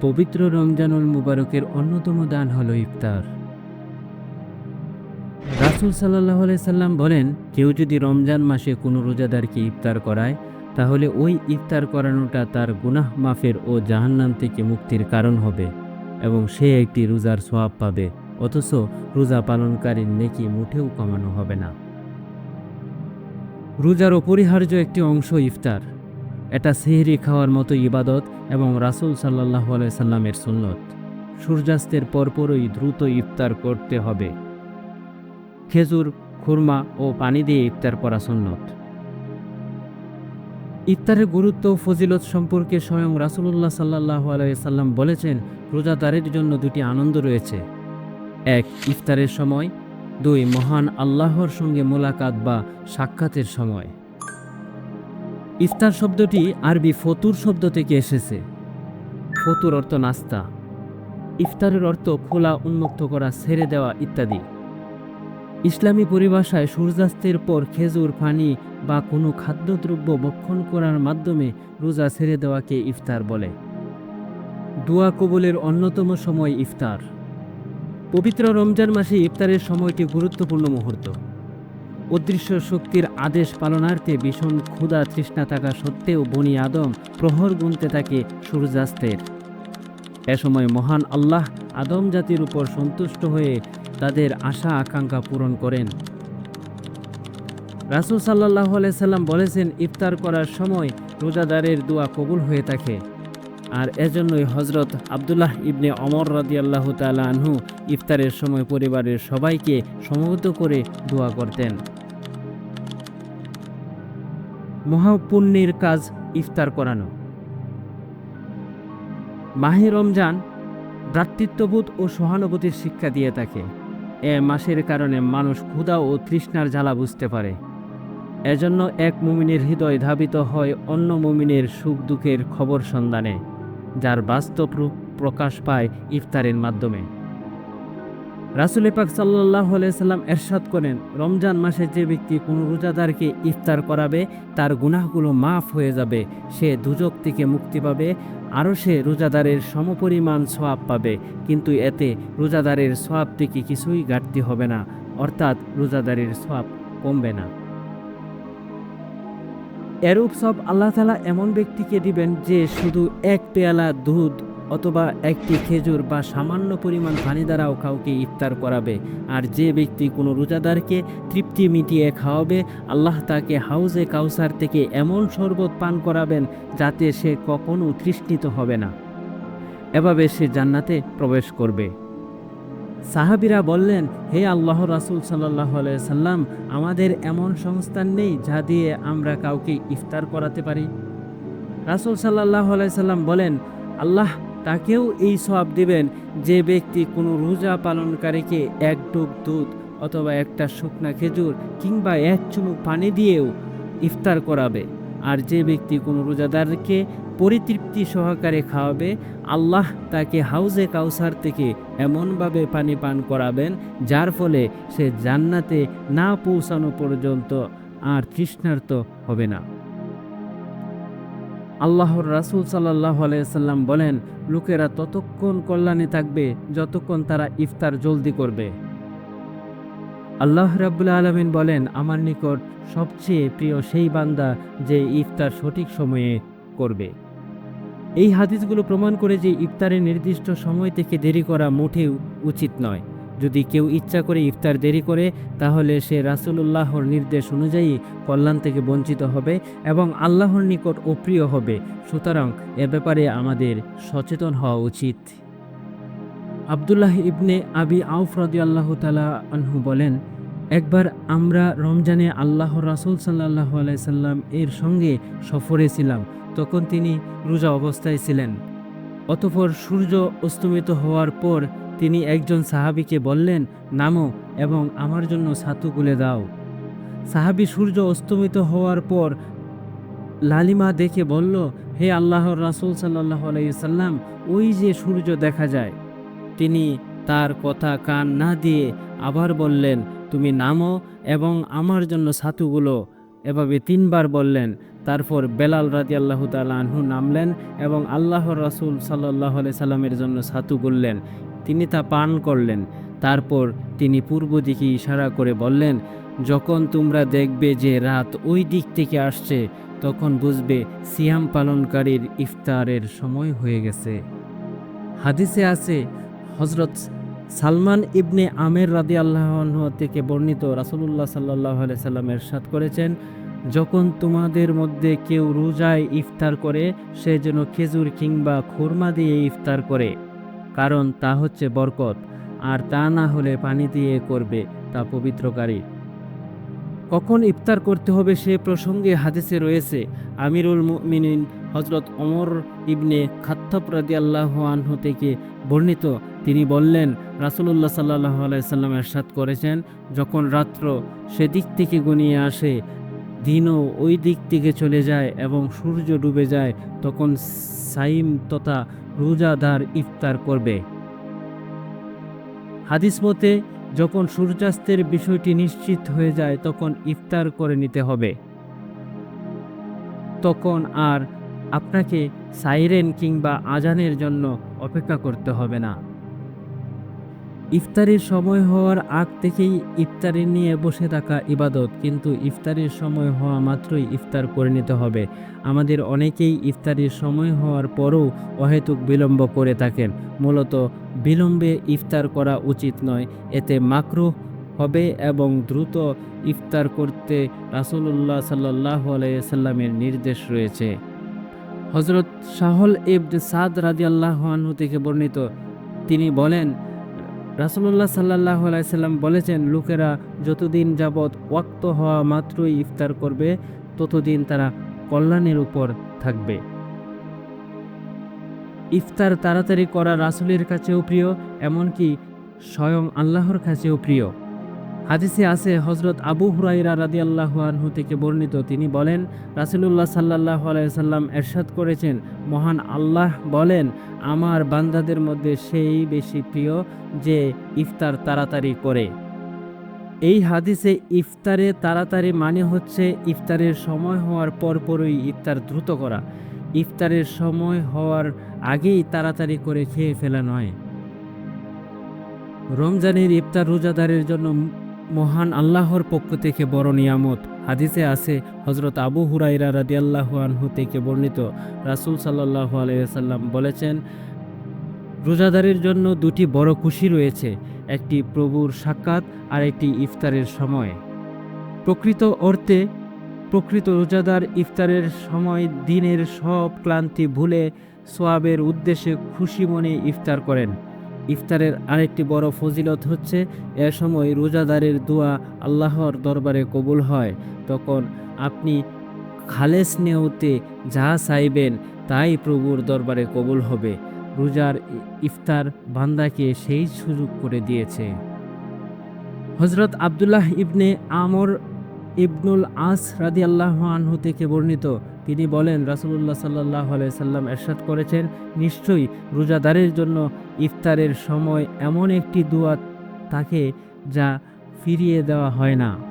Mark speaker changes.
Speaker 1: পবিত্র রমজানুল মুবারকের অন্যতম দান হল ইফতার। রাসুল সাল্লাহ সাল্লাম বলেন, কেউ যদি রমজান মাসে কোনো রোজাদারকে ইফতার করায়, তাহলে ওই ইফতার করানোটা তার গুনাহ মাফের ও জাহান্নাম থেকে মুক্তির কারণ হবে এবং সে একটি রোজার সোয়াব পাবে, অথচ রোজা পালনকারীর নেকি মুঠেও কমানো হবে না। রোজার অপরিহার্য একটি অংশ ইফতার। এটা সেহরি খাওয়ার মতো ইবাদত এবং রাসুল সাল্লাহ সাল্লামের সুন্নত। সূর্যাস্তের পরপরই দ্রুত ইফতার করতে হবে। খেজুর, খুরমা ও পানি দিয়ে ইফতার করা সুন্নত। ইফতারের গুরুত্ব ও ফজিলত সম্পর্কে স্বয়ং রাসুলুল্লাহ সাল্লাহ সাল্লাম বলেছেন, রোজাদারের জন্য দুটি আনন্দ রয়েছে। এক, ইফতারের সময়। দুই, মহান আল্লাহর সঙ্গে মোলাকাত বা সাক্ষাতের সময়। ইফতার শব্দটি আরবি ফতুর শব্দ থেকে এসেছে। ফতুর অর্থ নাস্তা। ইফতারের অর্থ খোলা, উন্মুক্ত করা, ছেড়ে দেওয়া ইত্যাদি। ইসলামী পরিভাষায় সূর্যাস্তের পর খেজুর, পানি বা কোনো খাদ্যদ্রব্য ভক্ষণ করার মাধ্যমে রোজা ছেড়ে দেওয়াকে ইফতার বলে। দোয়া কবুলের অন্যতম সময় ইফতার। পবিত্র রমজান মাসে ইফতারের সময়টি গুরুত্বপূর্ণ মুহূর্ত। অদৃশ্য শক্তির আদেশ পালনার্থে ভীষণ ক্ষুধা তৃষ্ণা থাকা সত্ত্বেও বনি আদম প্রহর গুনতে থাকে সূর্যাস্তের। এ সময় মহান আল্লাহ আদম জাতির উপর সন্তুষ্ট হয়ে তাদের আশা আকাঙ্ক্ষা পূরণ করেন। রাসুল সাল্লাহ সাল্লাম বলেছেন, ইফতার করার সময় রোজাদারের দোয়া কবুল হয়ে থাকে। আর এজন্যই হজরত আবদুল্লাহ ইবনে অমর রাদি আল্লাহ আনহু ইফতারের সময় পরিবারের সবাইকে সমবেত করে দোয়া করতেন। মহাপুণ্যের কাজ ইফতার করানো। মাহে রমজান ভ্রাতৃত্ববোধ ও সহানুভূতির শিক্ষা দিয়ে থাকে। এ মাসের কারণে মানুষ ক্ষুধা ও তৃষ্ণার জ্বালা বুঝতে পারে। এজন্য এক মুমিনের হৃদয় ধাবিত হয় অন্য মুমিনের সুখ দুঃখের খবর সন্ধানে, যার বাস্তব রূপ প্রকাশ পায় ইফতারের মাধ্যমে। রাসুল পাক সাল্লাহ সাল্লাম এরশাদ করেন, রমজান মাসে যে ব্যক্তি কোনো রোজাদারকে ইফতার করাবে, তার গুনাহগুলো মাফ হয়ে যাবে, সে দুজক থেকে মুক্তি পাবে, আরও সে রোজাদারের সমপরিমাণ সোয়াব পাবে, কিন্তু এতে রোজাদারের সোয়াব থেকে কিছুই ঘাটতি হবে না, অর্থাৎ রোজাদারের সোয়াব কমবে না। এরূপ সব আল্লাহ তালা এমন ব্যক্তিকে দিবেন যে শুধু এক পেয়ালা দুধ অথবা একটি খেজুর বা সামান্য পরিমাণ পানি দ্বারাও কাউকে ইফতার করাবে। আর যে ব্যক্তি কোনো রোজাদারকে তৃপ্তি মিটিয়ে খাওয়াবে, আল্লাহ তাকে হাউজে কাউসার থেকে এমন শরবত পান করাবেন যাতে সে কখনো তৃষ্ণিত হবে না। এভাবে সে জান্নাতে প্রবেশ করবে। সাহাবিরা বললেন, হে আল্লাহ রাসুল সাল্লাহ সাল্লাম, আমাদের এমন সংস্থান নেই যা দিয়ে আমরা কাউকে ইফতার করাতে পারি? রাসুল সাল্লাহ সাল্লাম বলেন, আল্লাহ তাকেও এই সব দিবেন যে ব্যক্তি কোনো রোজা পালনকারীকে এক ডুব দুধ অথবা একটা শুকনা খেজুর কিংবা এক চুমুক পানি দিয়েও ইফতার করাবে। আর যে ব্যক্তি কোনো রোজাদারকে পরিতৃপ্তি সহকারে খাওয়াবে, আল্লাহ তাকে হাউজে কাউসার থেকে এমনভাবে পানি পান করাবেন, যার ফলে সে জান্নাতে না পৌঁছানো পর্যন্ত আর তৃষ্ণার্ত হবে না। আল্লাহর রাসুল সাল্লাহ সাল্লাম বলেন লোকেরা ততক্ষণ কল্যাণে থাকবে, যতক্ষণ তারা ইফতার জলদি করবে। আল্লাহ রাবুল্লা আলমিন বলেন, আমার নিকট সবচেয়ে প্রিয় সেই বান্দা যে ইফতার সঠিক সময়ে করবে। এই হাদিসগুলো প্রমাণ করে যে ইফতারের নির্দিষ্ট সময় থেকে দেরি করা মোটেও উচিত নয়। যদি কেউ ইচ্ছা করে ইফতার দেরি করে, তাহলে সে রাসুলুল্লাহর নির্দেশ অনুযায়ী কল্যাণ থেকে বঞ্চিত হবে এবং আল্লাহর নিকট অপ্রিয় হবে। সুতরাং এ ব্যাপারে আমাদের সচেতন হওয়া উচিত। আবদুল্লাহ ইবনে আবি আউফ আল্লাহ তালা আনহু বলেন, একবার আমরা রমজানে আল্লাহ রাসুল সাল্লাহ আলাইসাল্লাম এর সঙ্গে সফরে ছিলাম। তখন তিনি রোজা অবস্থায় ছিলেন। অতপর সূর্য অস্তমিত হওয়ার পর তিনি একজন সাহাবিকে বললেন, নামো এবং আমার জন্য ছাতু গুলে দাও। সাহাবি সূর্য অস্তমিত হওয়ার পর লালিমা দেখে বলল, হে আল্লাহর রাসুল সাল্লাহ আলাইসাল্লাম ওই যে সূর্য দেখা যায়। তিনি তার কথা কান না দিয়ে আবার বললেন, তুমি নামো এবং আমার জন্য ছাতুগুলো এভাবে তিনবার বললেন। তারপর বেলাল রাজি আল্লাহ আনহু নামলেন এবং আল্লাহর রাসূল সাল্লাহ সাল্লামের জন্য ছাতু করলেন তিনি তা পান করলেন। তারপর তিনি পূর্ব দিকে ইশারা করে বললেন, যখন তোমরা দেখবে যে রাত ওই দিক থেকে আসছে, তখন বুঝবে সিয়াম পালনকারীর ইফতারের সময় হয়ে গেছে। হাদিসে আছে হজরত সালমান ইবনে আমের রাদি আল্লাহ থেকে বর্ণিত রাসুলুল্লাহ সাল্লাহ সাল্লাম এরশাদ করেছেন, যখন তোমাদের মধ্যে কেউ রোজায় ইফতার করে, সে যেন খেজুর কিংবা খুরমা দিয়ে ইফতার করে। কারণ তা হচ্ছে বরকত, আর তা না হলে পানি দিয়ে করবে তা পবিত্রকারী। কখন ইফতার করতে হবে সে প্রসঙ্গে হাদিসে রয়েছে, আমিরুল মুমিনিন হজরত অমর ইবনে খাত্তাব রাদি আল্লাহ আনহু থেকে বর্ণিত। তিনি বললেন, রাসুলুল্লাহ সাল্লাহ আলাইসাল্লাম এরশাদ করেছেন, যখন রাত্র সেদিক থেকে গনিয়ে আসে, দিনও ওই দিক থেকে চলে যায় এবং সূর্য ডুবে যায়, তখন সাইম তথা রোজাদার ইফতার করবে। হাদিস মতে, যখন সূর্যাস্তের বিষয়টি নিশ্চিত হয়ে যায়, তখন ইফতার করে নিতে হবে। তখন আর আপনাকে সাইরেন কিংবা আজানের জন্য অপেক্ষা করতে হবে না। ইফতারির সময় হওয়ার আগ থেকেই ইফতারি নিয়ে বসে থাকা ইবাদত, কিন্তু ইফতারির সময় হওয়া মাত্রই ইফতার করে নিতে হবে। আমাদের অনেকেই ইফতারির সময় হওয়ার পরও অহেতুক বিলম্ব করে থাকেন। মূলত বিলম্বে ইফতার করা উচিত নয়, এতে মাকরু হবে এবং দ্রুত ইফতার করতে রাসুলুল্লাহ সাল্লাহ আলাইসাল্লামের নির্দেশ রয়েছে। হজরত শাহল ইবদ সাদ রাজিয়াল্লাহ আনহু থেকে বর্ণিত, তিনি বলেন রাসুলুল্লাহ সাল্লাহ আলাইসাল্লাম বলেছেন, লোকেরা যতদিন যাবৎ ওয়াক্ত হওয়া মাত্রই ইফতার করবে, ততদিন তারা কল্যাণের উপর থাকবে। ইফতার তাড়াতাড়ি করা রাসুলের কাছেও প্রিয়, এমনকি স্বয়ং আল্লাহর কাছেও প্রিয়। হাদিসে আছে হজরত আবু হুরাইরা রাদি আল্লাহ আনহু থেকে বর্ণিত। তিনি বলেন, রাসুলুল্লাহ সাল্লাহ আলাইসাল্লাম এরশাদ করেছেন, মহান আল্লাহ বলেন, আমার বান্দাদের মধ্যে সেই বেশি প্রিয় যে ইফতার তাড়াতাড়ি করে। এই হাদিসে ইফতারে তাড়াতাড়ি মানে হচ্ছে ইফতারের সময় হওয়ার পরপরই ইফতার দ্রুত করা। ইফতারের সময় হওয়ার আগেই তাড়াতাড়ি করে খেয়ে ফেলা নয়। রমজানের ইফতার রোজাদারের জন্য মহান আল্লাহর পক্ষ থেকে বড় নিয়ামত। হাদিসে আছে হজরত আবু হুরাইরা রাদিয়াল্লাহ আনহু থেকে বর্ণিত। রাসুল সাল্লাহ আলাইসাল্লাম বলেছেন, রোজাদারের জন্য দুটি বড় খুশি রয়েছে, একটি প্রভুর সাক্ষাৎ আর একটি ইফতারের সময়। প্রকৃত অর্থে, প্রকৃত রোজাদার ইফতারের সময় দিনের সব ক্লান্তি ভুলে, সোয়াবের উদ্দেশ্যে খুশি মনে ইফতার করেন। ইফতারের আরেকটি বড় ফজিলত হচ্ছে, এ সময় রোজাদারের দোয়া আল্লাহর দরবারে কবুল হয়। তখন আপনি খালেস নেওতে যা চাইবেন তাই প্রভুর দরবারে কবুল হবে। রোজার ইফতার বান্দাকে সেই সুযোগ করে দিয়েছে। হজরত আবদুল্লাহ ইবনে আমর ইবনুল আস রাদি আল্লাহ আনহু থেকে বর্ণিত তিনি বলেন, রাসুলুল্লাহ সাল্লাহ সাল্লাম এরশাদ করেছেন, নিশ্চয়ই রোজাদারের জন্য ইফতারের সময় এমন একটি দোয়া থাকে যা ফিরিয়ে দেওয়া হয় না।